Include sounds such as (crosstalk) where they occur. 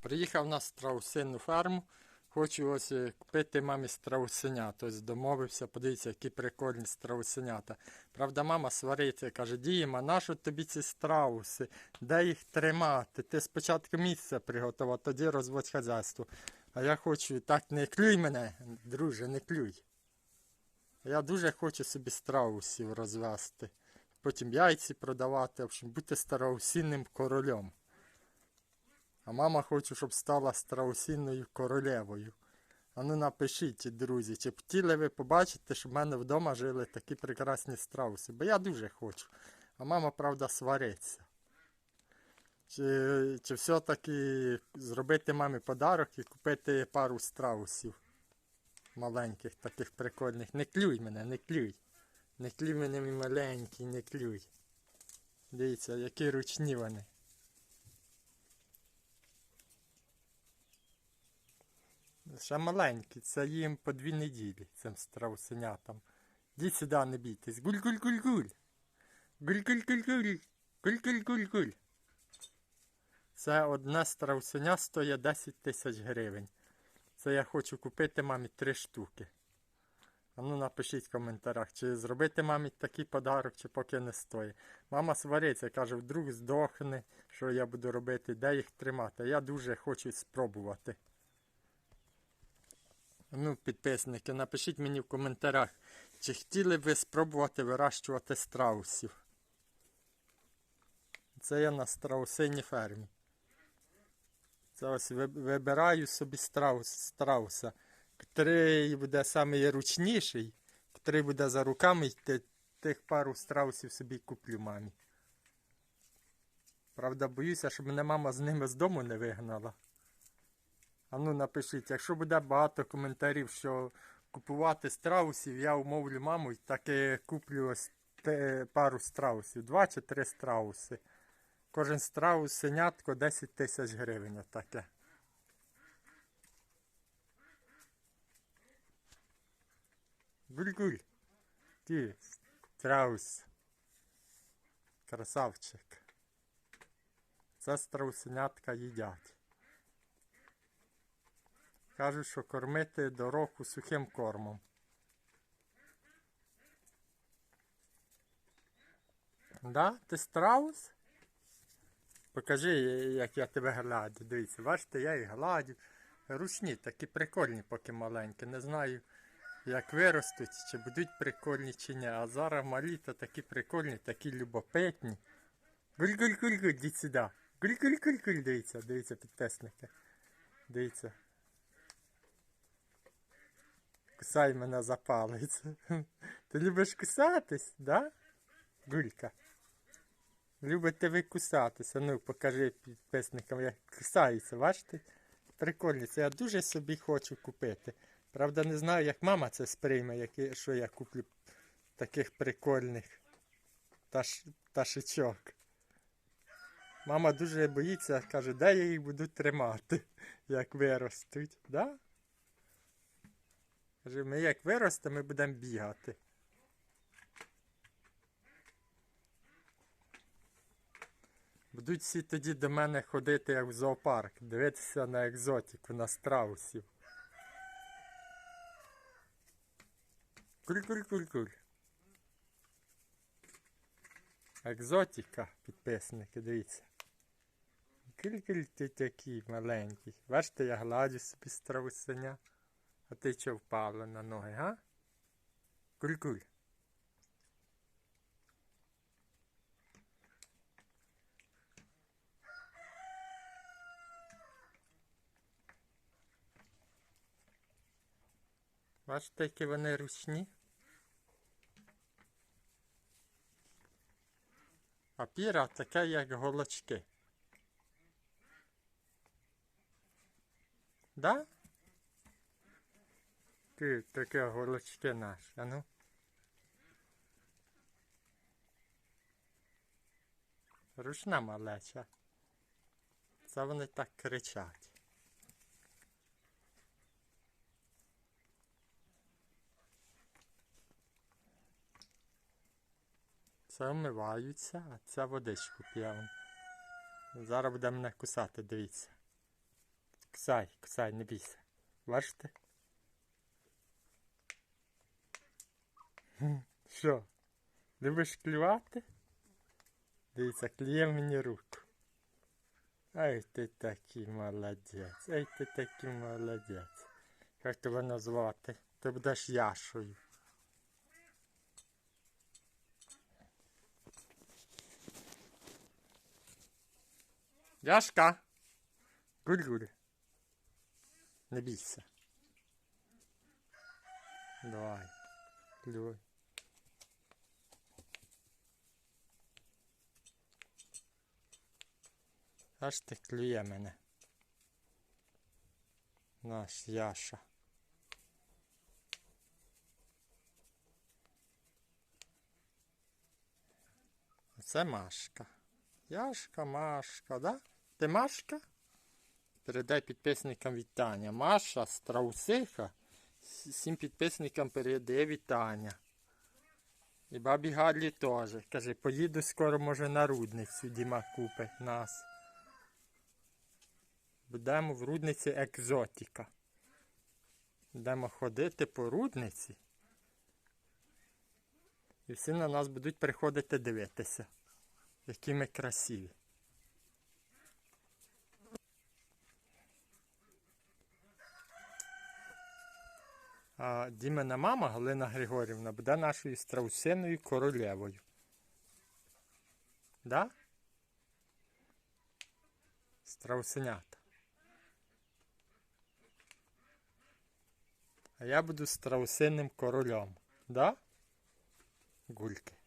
Приїхав на страусинну ферму. Хочу ось е, купити мамі страусенят. Тобто домовився, подивіться, які прикольні страусенята. Правда, мама свариться, каже, Діма, нащо тобі ці страуси? Де їх тримати? Ти спочатку місце приготував, тоді розводь хазяйство. А я хочу, так не клюй мене, друже, не клюй. Я дуже хочу собі страусів розвести. Потім яйці продавати, в общем, бути страусинним королем. А мама хоче, щоб стала страусинною королевою. А ну напишіть, друзі, чи б хотіли ви побачити, щоб в мене вдома жили такі прекрасні страуси? Бо я дуже хочу. А мама, правда, свариться. Чи, чи все-таки зробити мамі подарок і купити пару страусів маленьких, таких прикольних. Не клюй мене, не клюй. Не клюй мене, мій маленький, не клюй. Дивіться, які ручні вони. Ще маленькі, це їм по дві неділі, цим страусенятам. Діть сюди, не бійтесь. Гуль-гуль-гуль-гуль. Гуль-гуль-гуль-гуль. Гуль-гуль-гуль-гуль. Це одне страусеня стоїть 10 тисяч гривень. Це я хочу купити мамі три штуки. А ну напишіть в коментарях, чи зробити мамі такий подарок, чи поки не стоїть. Мама свариться, каже, вдруг здохне, що я буду робити, де їх тримати. Я дуже хочу спробувати. Ну, підписники, напишіть мені в коментарях, чи хотіли ви спробувати вирощувати страусів. Це я на страусиній фермі. Це ось вибираю собі страус, страуса, який буде найручніший, який буде за руками йти, тих пару страусів собі куплю мамі. Правда, боюся, щоб мене мама з ними з дому не вигнала. А ну напишіть, якщо буде багато коментарів, що купувати страусів, я умовлю маму і таки куплю ось те- пару страусів. Два чи три страуси. Кожен страус синятко 10 тисяч гривень отаке. Гуль-гуль. Ті, страус. Красавчик. Це страусенятка їдять. Кажуть, що кормити до року сухим кормом. Да? Ти страус? Покажи, як я тебе гладю. Дивіться, бачите, я їх гладю. Ручні, такі прикольні, поки маленькі. Не знаю, як виростуть, чи будуть прикольні, чи ні. А зараз малі то такі прикольні, такі любопитні. Гуль-гуль-гуль-гуль, йдіть сюди. Гуль-гуль-гуль-гуль, дивіться, дивіться, підписники. Дивіться. Кусай мене за палець. (laughs) Ти любиш кусатись, да? Гулька. Любите ви кусатися. Ну, покажи підписникам, як кусаються, бачите? Прикольно, це я дуже собі хочу купити. Правда, не знаю, як мама це сприйме, які, що я куплю таких прикольних таш, ташичок. Мама дуже боїться, каже, де я їх буду тримати, (laughs) як виростуть. Да? Каже, ми як виростемо, ми будемо бігати. Будуть всі тоді до мене ходити як в зоопарк, дивитися на екзотику, на страусів. Куль-куль-куль-куль. Екзотика, підписники, дивіться. Куль-куль ти такий маленький. Бачите, я гладю собі страусеня. А ти що впала на ноги, га? Куль-куль. Бачите, які вони ручні? А піра така, як голочки. Да? Ти таке голочки наші, а ну. Ручна малеча. Це вони так кричать. Це вмиваються, а це водичку п'ємо. Зараз буде мене кусати, дивіться. Кусай, кусай, не бійся. Бачите? Що? Любиш клювати? Дивіться, клює мені руку. Ай ти такий молодець, ай ти такий молодець. Як тебе назвати? Ти будеш Яшою. Яшка. Гуль-гуль. Не бійся. Давай. Клюй. Аж ти клює мене. Наш Яша. Це Машка. Яшка, Машка, да? Ти Машка? Передай підписникам вітання. Маша Страусиха. Всім підписникам передає вітання. І бабі Галі теж. Каже, поїду скоро, може, на рудницю Діма купить нас. Будемо в рудниці екзотіка. Будемо ходити по рудниці. І всі на нас будуть приходити дивитися, які ми красиві. А Дімина мама Галина Григорівна буде нашою страусиною королевою. Да? Страусенята. А я буду страусинним королем. Да? Гульки.